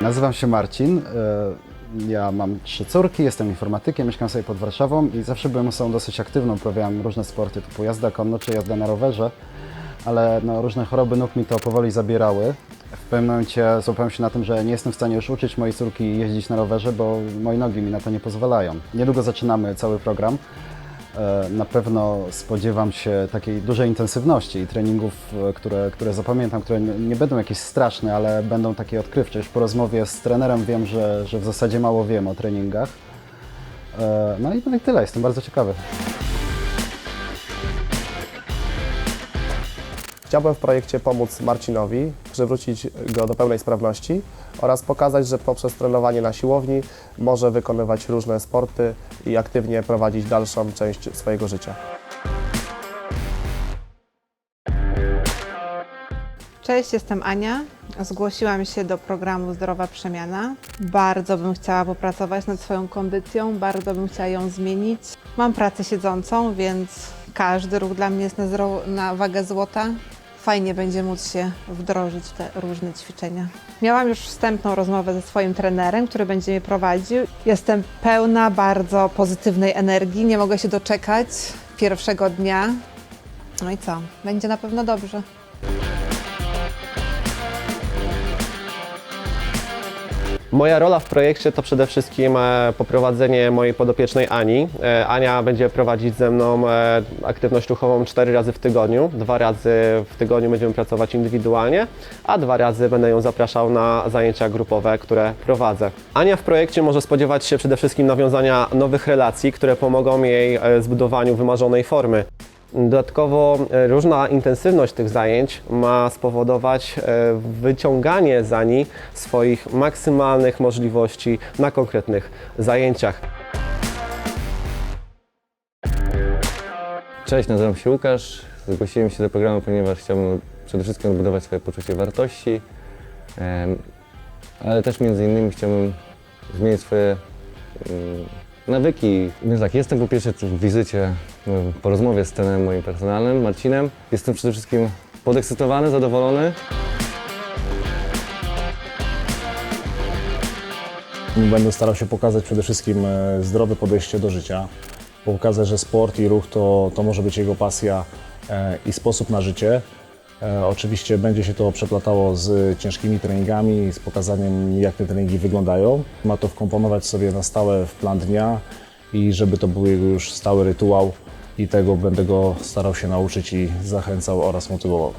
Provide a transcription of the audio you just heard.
Nazywam się Marcin. e, Ja mam trzy córki, jestem informatykiem, mieszkam sobie pod Warszawą i zawsze byłem osobą dosyć aktywną. Uprawiałem różne sporty typu jazda konno czy jazda na rowerze, ale no, różne choroby nóg mi to powoli zabierały. W pewnym momencie złapałem się na tym, że nie jestem w stanie już uczyć mojej córki jeździć na rowerze, bo moje nogi mi na to nie pozwalają. Niedługo zaczynamy cały program. E, Na pewno spodziewam się takiej dużej intensywności i treningów, e, które, które zapamiętam, które nie, będą jakieś straszne, ale będą takie odkrywcze. Już po rozmowie z trenerem wiem, że, że w zasadzie mało wiem o treningach. E, No no i tyle, jestem bardzo ciekawy. Chciałbym w projekcie pomóc Marcinowi, przywrócić go do pełnej sprawności oraz pokazać, że poprzez trenowanie na siłowni może wykonywać różne sporty i aktywnie prowadzić dalszą część swojego życia. Cześć, jestem Ania. Zgłosiłam się do programu Zdrowa Przemiana. Bardzo bym chciała popracować nad swoją kondycją, bardzo bym chciała ją zmienić. Mam pracę siedzącą, więc każdy ruch dla mnie jest na, na wagę złota. Fajnie będzie móc się wdrożyć w te różne ćwiczenia. Miałam już wstępną rozmowę ze swoim trenerem, który będzie mnie prowadził. Jestem pełna bardzo pozytywnej energii, nie mogę się doczekać pierwszego dnia. No i co? Będzie na pewno dobrze. Moja rola w projekcie to przede wszystkim e, poprowadzenie mojej podopiecznej Ani. E, Ania będzie prowadzić ze mną e, aktywność ruchową cztery razy w tygodniu. Dwa razy w tygodniu będziemy pracować indywidualnie, a dwa razy będę ją zapraszał na zajęcia grupowe, które prowadzę. Ania w projekcie może spodziewać się przede wszystkim nawiązania nowych relacji, które pomogą jej zbudowaniu wymarzonej formy. Dodatkowo e, różna intensywność tych zajęć ma spowodować e, wyciąganie za ni swoich maksymalnych możliwości na konkretnych zajęciach. Cześć, nazywam się Łukasz. Zgłosiłem się do programu, ponieważ chciałbym przede wszystkim odbudować swoje poczucie wartości, ale też między innymi chciałbym zmienić swoje mm, nawyki. Więc tak, jestem po pierwsze w wizycie, po rozmowie z trenerem moim personalnym, Marcinem. Jestem przede wszystkim podekscytowany, zadowolony. Będę starał się pokazać przede wszystkim e, zdrowe podejście do życia, pokazać, że sport i ruch to, to może być jego pasja e, i sposób na życie. E, Oczywiście będzie się to przeplatało z ciężkimi treningami, z pokazaniem jak te treningi wyglądają. Ma to wkomponować sobie na stałe w plan dnia i żeby to był już stały rytuał i tego będę go starał się nauczyć i zachęcał oraz motywował.